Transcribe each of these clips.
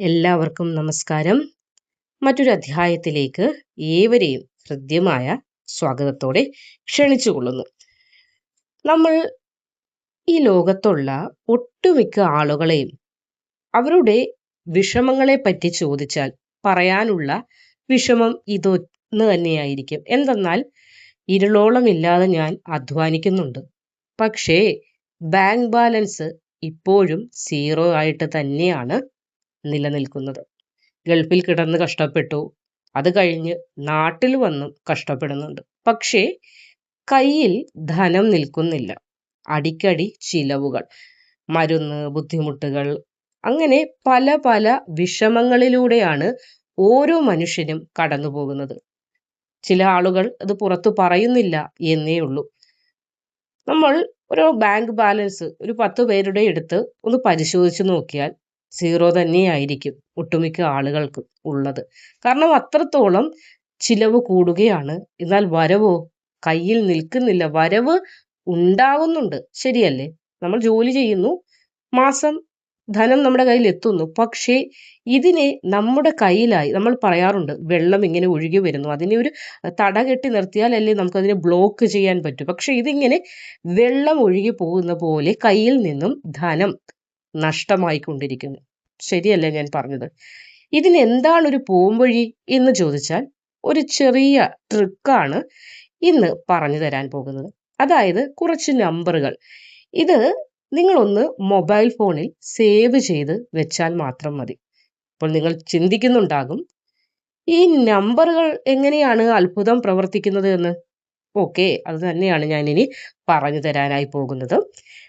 എല്ലാവർക്കും നമസ്കാരം. മറ്റൊരു അധ്യായത്തിലേക്ക് ഏവരെയും ഹൃദ്യമായ സ്വാഗതത്തോടെ ക്ഷണിച്ചുകൊള്ളുന്നു. നമ്മൾ ഈ ലോകത്തുള്ള ഒട്ടുമിക്ക ആളുകളെയും അവരുടെ വിഷമങ്ങളെ പറ്റി ചോദിച്ചാൽ പറയാനുള്ള വിഷമം ഇതൊന്ന് തന്നെയായിരിക്കും. എന്തെന്നാൽ ഇരുളോളം ഇല്ലാതെ ഞാൻ അധ്വാനിക്കുന്നുണ്ട്. പക്ഷേ ബാങ്ക് ബാലൻസ് ഇപ്പോഴും സീറോ ആയിട്ട് തന്നെയാണ്. നിലനിൽക്കുന്നത്. ഗൾഫിൽ കിടന്ന് കഷ്ടപ്പെട്ടു. അത് കഴിഞ്ഞ് നാട്ടിൽ വന്നും കഷ്ടപ്പെടുന്നുണ്ട്. പക്ഷേ കയ്യിൽ ധനം നിൽക്കുന്നില്ല. അടിക്കടി ചിലവുകൾ മരുന്ന് ബുദ്ധിമുട്ടുകൾ അങ്ങനെ പല പല വിഷമങ്ങളിലൂടെയാണ് ഓരോ മനുഷ്യനും കടന്നു പോകുന്നത് ചില ആളുകൾ അത് പുറത്തു പറയുന്നില്ല എന്നേ ഉള്ളൂ. നമ്മൾ ഒരു ബാങ്ക് ബാലൻസ് ഒരു പത്ത് പേരുടെ എടുത്ത് ഒന്ന് പരിശോധിച്ച് നോക്കിയാൽ സീറോ തന്നെയായിരിക്കും ഒട്ടുമിക്ക ആളുകൾക്ക് ഉള്ളത്. കാരണം അത്രത്തോളം ചിലവ് കൂടുകയാണ്. എന്നാൽ വരവോ? കയ്യിൽ നിൽക്കുന്നില്ല. വരവ് ഉണ്ടാവുന്നുണ്ട്. ശരിയല്ലേ? നമ്മൾ ജോലി ചെയ്യുന്നു. മാസം ധനം നമ്മുടെ കയ്യിൽ എത്തുന്നു. പക്ഷേ ഇതിനെ നമ്മുടെ കയ്യിലായി നമ്മൾ പറയാറുണ്ട് വെള്ളം ഇങ്ങനെ ഒഴുകി വരുന്നു. അതിനെ ഒരു തട കെട്ടി നിർത്തിയാൽ നിർത്തിയാലല്ലേ നമുക്കതിനെ ബ്ലോക്ക് ചെയ്യാൻ പറ്റൂ. പക്ഷെ ഇതിങ്ങനെ വെള്ളം ഒഴുകി പോകുന്ന പോലെ കയ്യിൽ നിന്നും ധനം നഷ്ടമായിക്കൊണ്ടിരിക്കുന്നു. ശരിയല്ലേ ഞാൻ പറഞ്ഞത്? ഇതിന് എന്താണ് ഒരു പോംവഴി എന്ന് ചോദിച്ചാൽ ഒരു ചെറിയ ട്രിക്കാണ് ഇന്ന് പറഞ്ഞു തരാൻ പോകുന്നത്. അതായത് കുറച്ച് നമ്പറുകൾ ഇത് നിങ്ങളൊന്ന് മൊബൈൽ ഫോണിൽ സേവ് ചെയ്ത് വെച്ചാൽ മാത്രം മതി. അപ്പോൾ നിങ്ങൾ ചിന്തിക്കുന്നുണ്ടാകും ഈ നമ്പറുകൾ എങ്ങനെയാണ് അത്ഭുതം പ്രവർത്തിക്കുന്നത് എന്ന്? ഓക്കെ അത് തന്നെയാണ് ഞാൻ ഇനി പറഞ്ഞു തരാനായി പോകുന്നത്.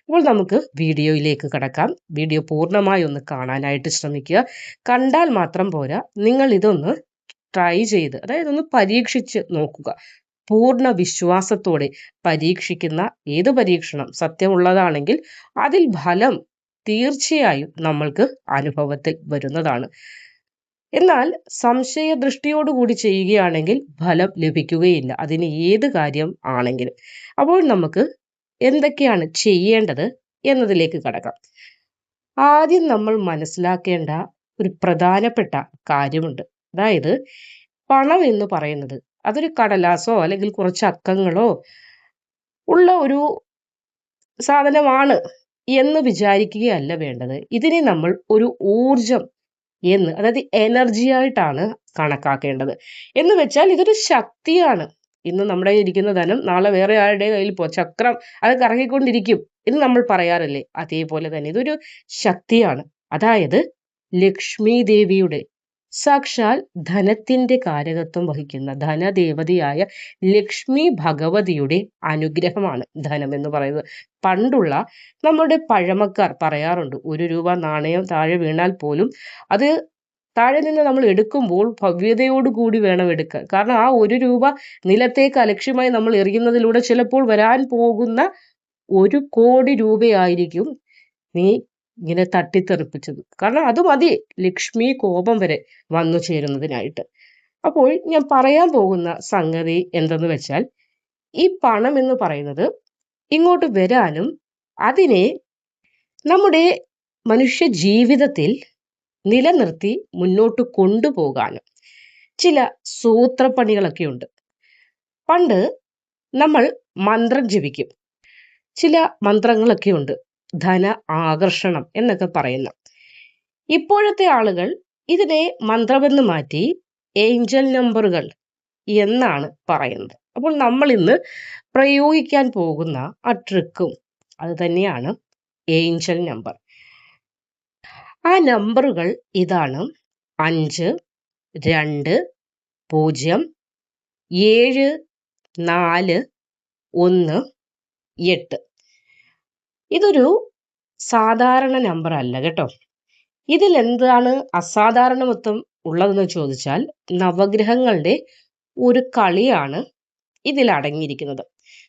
അപ്പോൾ നമുക്ക് വീഡിയോയിലേക്ക് കടക്കാം. വീഡിയോ പൂർണമായി ഒന്ന് കാണാനായിട്ട് ശ്രമിക്കുക. കണ്ടാൽ മാത്രം പോരാ. നിങ്ങൾ ഇതൊന്ന് ട്രൈ ചെയ്ത് അതായത് ഒന്ന് പരീക്ഷിച്ച് നോക്കുക. പൂർണ വിശ്വാസത്തോടെ പരീക്ഷിക്കുന്ന ഏത് പരീക്ഷണം സത്യമുള്ളതാണെങ്കിൽ അതിൽ ഫലം തീർച്ചയായും നമ്മൾക്ക് അനുഭവത്തിൽ വരുന്നതാണ്. എന്നാൽ സംശയ ദൃഷ്ടിയോടുകൂടി ചെയ്യുകയാണെങ്കിൽ ഫലം ലഭിക്കുകയില്ല. അതിന് ഏത് കാര്യം ആണെങ്കിലും. അപ്പോൾ നമുക്ക് എന്തൊക്കെയാണ് ചെയ്യേണ്ടത് എന്നതിലേക്ക് കടക്കാം. ആദ്യം നമ്മൾ മനസ്സിലാക്കേണ്ട ഒരു പ്രധാനപ്പെട്ട കാര്യമുണ്ട്. അതായത് പണം എന്ന് പറയുന്നത് അതൊരു കടലാസോ അല്ലെങ്കിൽ കുറച്ച് അക്കങ്ങളോ ഉള്ള ഒരു സാധനമാണ് എന്ന് വിചാരിക്കുകയല്ല വേണ്ടത്. ഇതിനെ നമ്മൾ ഒരു ഊർജം എന്ന് അതായത് എനർജി ആയിട്ടാണ് കണക്കാക്കേണ്ടത്. എന്ന് വെച്ചാൽ ഇതൊരു ശക്തിയാണ്. ഇന്ന് നമ്മുടെ ഇരിക്കുന്ന ധനം നാളെ വേറെ ആരുടെ കയ്യിൽ പോകും ചക്രം അത് കറങ്ങിക്കൊണ്ടിരിക്കും എന്ന് നമ്മൾ പറയാറില്ലേ? അതേപോലെ തന്നെ ഇതൊരു ശക്തിയാണ്. അതായത് ലക്ഷ്മി ദേവിയുടെ സാക്ഷാൽ ധനത്തിന്റെ കാരകത്വം വഹിക്കുന്ന ധനദേവതയായ ലക്ഷ്മി ഭഗവതിയുടെ അനുഗ്രഹമാണ് ധനം എന്ന് പറയുന്നത്. പണ്ടുള്ള നമ്മുടെ പഴമക്കാർ പറയാറുണ്ട് ഒരു രൂപ നാണയം താഴെ വീണാൽ പോലും അത് താഴെ നിന്ന് നമ്മൾ എടുക്കുമ്പോൾ ഭവ്യതയോട് കൂടി വേണം എടുക്കാൻ. കാരണം ആ ഒരു രൂപ നിലത്തേക്ക് അലക്ഷ്യമായി നമ്മൾ എറിയുന്നതിലൂടെ ചിലപ്പോൾ വരാൻ പോകുന്ന ഒരു കോടി രൂപയായിരിക്കും നീ ഇങ്ങനെ തട്ടിത്തെറിപ്പിച്ചത്. കാരണം അത് മതി ലക്ഷ്മി കോപം വരെ വന്നു ചേരുന്നതിനായിട്ട്. അപ്പോൾ ഞാൻ പറയാൻ പോകുന്ന സംഗതി എന്തെന്ന് വെച്ചാൽ ഈ പണം എന്ന് പറയുന്നത് ഇങ്ങോട്ട് വരാനും അതിനെ നമ്മുടെ മനുഷ്യ ജീവിതത്തിൽ നിലനിർത്തി മുന്നോട്ട് കൊണ്ടുപോകാനും. ചില സൂത്രപ്പണികളൊക്കെ ഉണ്ട്. പണ്ട് നമ്മൾ മന്ത്രം ജപിക്കും. ചില മന്ത്രങ്ങളൊക്കെ ഉണ്ട്. ധന ആകർഷണം എന്നൊക്കെ പറയുന്ന. ഇപ്പോഴത്തെ ആളുകൾ ഇതിനെ മന്ത്രമെന്ന് മാറ്റി ഏഞ്ചൽ നമ്പറുകൾ എന്നാണ് പറയുന്നത്. അപ്പോൾ നമ്മൾ ഇന്ന് പ്രയോഗിക്കാൻ പോകുന്ന ആ ട്രിക്കും അത് തന്നെയാണ് ഏഞ്ചൽ നമ്പർ. ആ നമ്പറുകൾ ഇതാണ്. അഞ്ച് രണ്ട് പൂജ്യം ഏഴ് നാല് ഒന്ന് എട്ട്. ഇതൊരു സാധാരണ നമ്പർ അല്ല കേട്ടോ. ഇതിൽ എന്താണ് അസാധാരണമത്വം ഉള്ളതെന്ന് ചോദിച്ചാൽ നവഗ്രഹങ്ങളുടെ ഒരു കളിയാണ് ഇതിൽ അടങ്ങിയിരിക്കുന്നത്.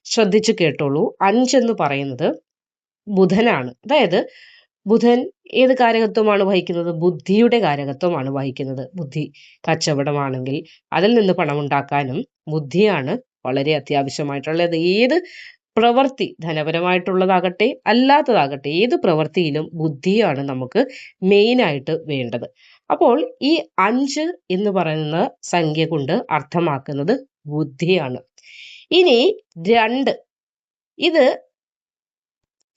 ശ്രദ്ധിച്ചു കേട്ടോളൂ. അഞ്ചെന്ന് പറയുന്നത് ബുധനാണ്. അതായത് ബുധൻ ഏത് കാരകത്വമാണ് വഹിക്കുന്നത്? ബുദ്ധിയുടെ കാരകത്വമാണ് വഹിക്കുന്നത്. ബുദ്ധി കച്ചവടമാണെങ്കിൽ അതിൽ നിന്ന് പണം ഉണ്ടാക്കാനും ബുദ്ധിയാണ് വളരെ അത്യാവശ്യമായിട്ടുള്ളത്. ഏത് പ്രവൃത്തി ധനപരമായിട്ടുള്ളതാകട്ടെ അല്ലാത്തതാകട്ടെ ഏത് പ്രവൃത്തിയിലും ബുദ്ധിയാണ് നമുക്ക് മെയിനായിട്ട് വേണ്ടത്. അപ്പോൾ ഈ അഞ്ച് എന്ന് പറയുന്ന സംഖ്യ കൊണ്ട് അർത്ഥമാക്കുന്നത് ബുദ്ധിയാണ്. ഇനി രണ്ട്. ഇത്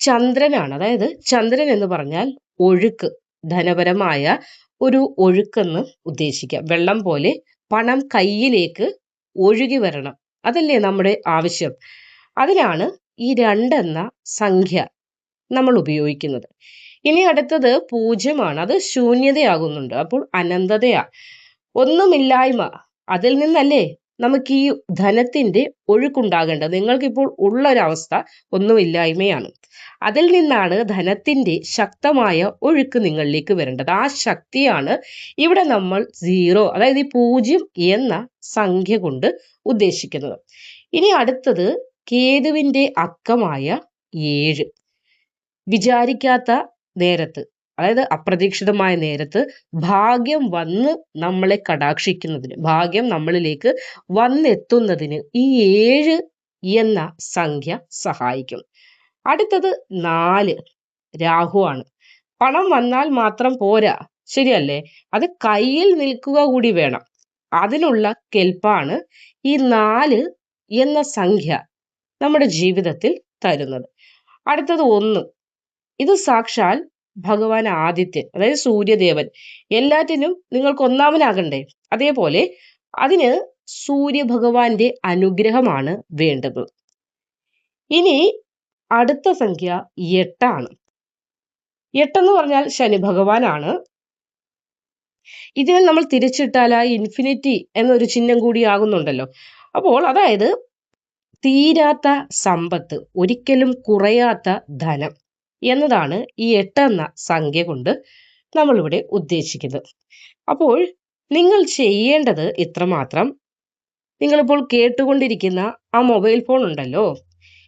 ചന്ദ്രനാണ്. അതായത് ചന്ദ്രൻ എന്ന് പറഞ്ഞാൽ ഒഴുക്ക് ധനപരമായ ഒരു ഒഴുക്കെന്ന് ഉദ്ദേശിക്കാം വെള്ളം പോലെ പണം കയ്യിലേക്ക് ഒഴുകി വരണം. അതല്ലേ നമ്മുടെ ആവശ്യം. അതിനാണ് ഈ രണ്ടെന്ന സംഖ്യ നമ്മൾ ഉപയോഗിക്കുന്നത്. ഇനി അടുത്തത് പൂജ്യമാണ്. അത് ശൂന്യതയാകുന്നുണ്ട്. അപ്പോൾ അനന്തതയാ. ഒന്നുമില്ലായ്മ. അതിൽ നിന്നല്ലേ നമുക്ക് ഈ ധനത്തിന്റെ ഒഴുക്കുണ്ടാകേണ്ടത് നിങ്ങൾക്കിപ്പോൾ ഉള്ള ഒരവസ്ഥ ഒന്നുമില്ലായ്മയാണ് അതിൽ നിന്നാണ് ധനത്തിന്റെ ശക്തമായ ഒഴുക്ക് നിങ്ങളിലേക്ക് വരേണ്ടത്. ആ ശക്തിയാണ് ഇവിടെ നമ്മൾ സീറോ അതായത് ഈ പൂജ്യം എന്ന സംഖ്യ കൊണ്ട് ഉദ്ദേശിക്കുന്നത്. ഇനി അടുത്തത് കേതുവിന്റെ അക്കമായ ഏഴ്. വിചാരിക്കാത്ത നേരത്ത് അതായത് അപ്രതീക്ഷിതമായ നേരത്ത് ഭാഗ്യം വന്ന് നമ്മളെ കടാക്ഷിക്കുന്നതിന് ഭാഗ്യം നമ്മളിലേക്ക് വന്നെത്തുന്നതിന് ഈ ഏഴ് എന്ന സംഖ്യ സഹായിക്കും. അടുത്തത് നാല് രാഹു ആണ്. പണം വന്നാൽ മാത്രം പോരാ ശരിയല്ലേ? അത് കയ്യിൽ നിൽക്കുക കൂടി വേണം. അതിനുള്ള കെൽപ്പാണ് ഈ നാല് എന്ന സംഖ്യ നമ്മുടെ ജീവിതത്തിൽ തരുന്നത്. അടുത്തത് ഒന്ന് ഇത് സാക്ഷാൽ ഭഗവാൻ ആദിത്യൻ അതായത് സൂര്യദേവൻ. എല്ലാറ്റിനും നിങ്ങൾക്ക് ഒന്നാമനാകണ്ടേ? അതേപോലെ അതിന് സൂര്യഭഗവാന്റെ അനുഗ്രഹമാണ് വേണ്ടത്. ഇനി അടുത്ത സംഖ്യ എട്ടാണ്. എട്ടെന്ന് പറഞ്ഞാൽ ശനി ഭഗവാനാണ്. ഇതിനെ നമ്മൾ തിരിച്ചിട്ടാൽ ആ ഇൻഫിനിറ്റി എന്നൊരു ചിഹ്നം കൂടി ആകുന്നുണ്ടല്ലോ. അപ്പോൾ അതായത് തീരാത്ത സമ്പത്ത് ഒരിക്കലും കുറയാത്ത ധനം. എന്നതാണ് ഈ എട്ടെന്ന സംഖ്യ കൊണ്ട് നമ്മളിവിടെ ഉദ്ദേശിക്കുന്നത്. അപ്പോൾ നിങ്ങൾ ചെയ്യേണ്ടത് ഇത്രമാത്രം നിങ്ങളിപ്പോൾ കേട്ടുകൊണ്ടിരിക്കുന്ന ആ മൊബൈൽ ഫോൺ ഉണ്ടല്ലോ.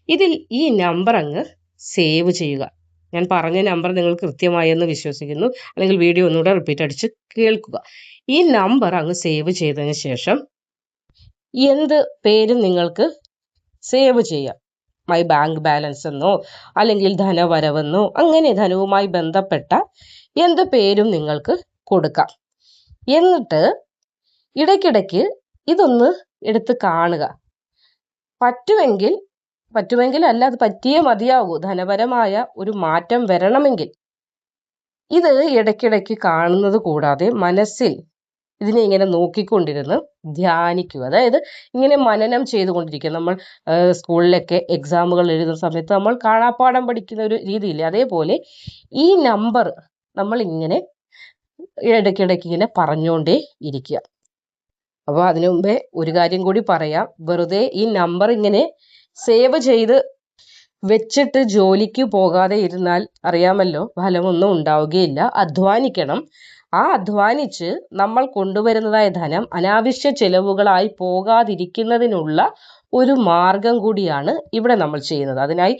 ഇതിൽ ഈ നമ്പർ അങ്ങ് സേവ് ചെയ്യുക. ഞാൻ പറഞ്ഞ നമ്പർ നിങ്ങൾ കൃത്യമായി എന്ന് വിശ്വസിക്കുന്നു. അല്ലെങ്കിൽ വീഡിയോ ഒന്നുകൂടെ റിപ്പീറ്റ് അടിച്ച് കേൾക്കുക. ഈ നമ്പർ അങ്ങ് സേവ് ചെയ്തതിന് ശേഷം എന്ത് പേരും നിങ്ങൾക്ക് സേവ് ചെയ്യാം. മൈ ബാങ്ക് ബാലൻസ് എന്നോ അല്ലെങ്കിൽ ധനവരവെന്നോ അങ്ങനെ ധനവുമായി ബന്ധപ്പെട്ട എന്ത് പേരും നിങ്ങൾക്ക് കൊടുക്കാം. എന്നിട്ട് ഇടയ്ക്കിടയ്ക്ക് ഇതൊന്ന് എടുത്ത് കാണുക. പറ്റുമെങ്കിൽ പറ്റുമെങ്കിൽ അല്ല അത് പറ്റിയേ മതിയാകൂ ധനപരമായ ഒരു മാറ്റം വരണമെങ്കിൽ. ഇത് ഇടയ്ക്കിടയ്ക്ക് കാണുന്നത് കൂടാതെ മനസ്സിൽ ഇതിനെ ഇങ്ങനെ നോക്കിക്കൊണ്ടിരുന്ന് ധ്യാനിക്കുക. അതായത് ഇങ്ങനെ മനനം ചെയ്തുകൊണ്ടിരിക്കുക. നമ്മൾ സ്കൂളിലൊക്കെ എക്സാമുകൾ എഴുതുന്ന സമയത്ത് നമ്മൾ കാണാപ്പാഠം പഠിക്കുന്ന ഒരു രീതിയില്ല? അതേപോലെ ഈ നമ്പർ നമ്മൾ ഇങ്ങനെ ഇടയ്ക്കിടയ്ക്ക് ഇങ്ങനെ പറഞ്ഞുകൊണ്ടേ ഇരിക്കുക. അപ്പോൾ അതിനു മുമ്പേ ഒരു കാര്യം കൂടി പറയാം. വെറുതെ ഈ നമ്പർ ഇങ്ങനെ സേവ് ചെയ്ത് വെച്ചിട്ട് ജോലിക്ക് പോകാതെ ഇരുന്നാൽ അറിയാമല്ലോ ഫലമൊന്നും ഉണ്ടാവുകയില്ല. അധ്വാനിക്കണം. ആ അധ്വാനിച്ച് നമ്മൾ കൊണ്ടുവരുന്നതായ ധനം അനാവശ്യ ചെലവുകളായി പോകാതിരിക്കുന്നതിനുള്ള ഒരു മാർഗം കൂടിയാണ് ഇവിടെ നമ്മൾ ചെയ്യുന്നത്. അതിനായി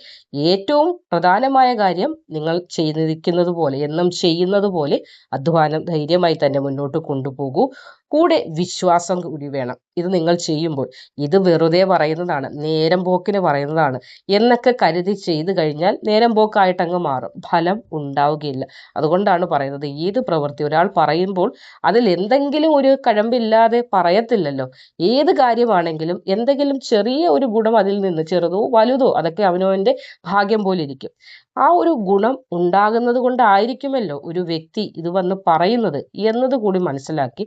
ഏറ്റവും പ്രധാനമായ കാര്യം നിങ്ങൾ ചെയ്തിരിക്കുന്നത് പോലെ എന്നും ചെയ്യുന്നത് പോലെ അധ്വാനം ധൈര്യമായി തന്നെ മുന്നോട്ട് കൊണ്ടുപോകൂ. കൂടെ വിശ്വാസം കൂടി വേണം. ഇത് നിങ്ങൾ ചെയ്യുമ്പോൾ ഇത് വെറുതെ പറയുന്നതാണ് നേരം പോക്കിന് പറയുന്നതാണ് എന്നൊക്കെ കരുതി ചെയ്തു കഴിഞ്ഞാൽ നേരം പോക്കായിട്ട് അങ്ങ് മാറും. ഫലം ഉണ്ടാവുകയില്ല. അതുകൊണ്ടാണ് പറയുന്നത് ഏത് പ്രവൃത്തി ഒരാൾ പറയുമ്പോൾ അതിൽ എന്തെങ്കിലും ഒരു കഴമ്പില്ലാതെ പറയത്തില്ലല്ലോ. ഏത് കാര്യമാണെങ്കിലും എന്തെങ്കിലും ചെറിയ ഒരു ഗുണം അതിൽ നിന്ന് ചെറുതോ വലുതോ അതൊക്കെ അവനവന്റെ ഭാഗ്യം പോലെ ഇരിക്കും. ആ ഒരു ഗുണം ഉണ്ടാകുന്നത് കൊണ്ടായിരിക്കുമല്ലോ ഒരു വ്യക്തി ഇത് വന്ന് പറയുന്നത് എന്നത് കൂടി മനസ്സിലാക്കി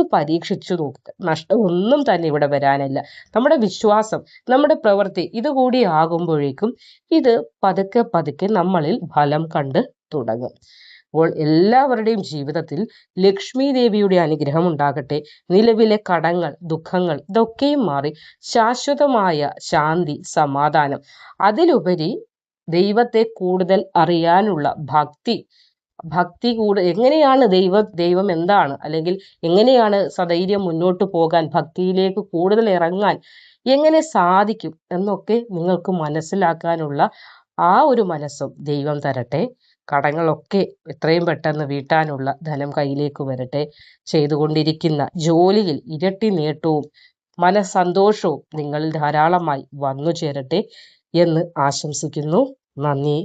ഒന്ന് പരീക്ഷിച്ചു നോക്കുക നഷ്ടം ഒന്നും തന്നെ ഇവിടെ വരാനില്ല. നമ്മുടെ വിശ്വാസം നമ്മുടെ പ്രവൃത്തി ഇതുകൂടി ആകുമ്പോഴേക്കും ഇത് പതുക്കെ പതുക്കെ നമ്മളിൽ ഫലം കണ്ട് തുടങ്ങും. അപ്പോൾ എല്ലാവരുടെയും ജീവിതത്തിൽ ലക്ഷ്മി ദേവിയുടെ അനുഗ്രഹം ഉണ്ടാകട്ടെ. നിലവിലെ കടങ്ങൾ ദുഃഖങ്ങൾ ഇതൊക്കെയും മാറി ശാശ്വതമായ ശാന്തി സമാധാനം. അതിലുപരി ദൈവത്തെ കൂടുതൽ അറിയാനുള്ള ഭക്തി ഭക്തി കൂടെ എങ്ങനെയാണ് ദൈവ ദൈവം എന്താണ്? അല്ലെങ്കിൽ എങ്ങനെയാണ് സധൈര്യം മുന്നോട്ട് പോകാൻ ഭക്തിയിലേക്ക് കൂടുതൽ ഇറങ്ങാൻ എങ്ങനെ സാധിക്കും എന്നൊക്കെ നിങ്ങൾക്ക് മനസ്സിലാക്കാനുള്ള ആ ഒരു മനസ്സും ദൈവം തരട്ടെ. കടങ്ങളൊക്കെ എത്രയും പെട്ടെന്ന് വീട്ടാനുള്ള ധനം കയ്യിലേക്ക് വരട്ടെ. ചെയ്തുകൊണ്ടിരിക്കുന്ന ജോലിയിൽ ഇരട്ടി നേട്ടവും മനസ്സന്തോഷവും നിങ്ങളിൽ ധാരാളമായി വന്നു ചേരട്ടെ എന്ന് ആശംസിക്കുന്നു. നന്ദി.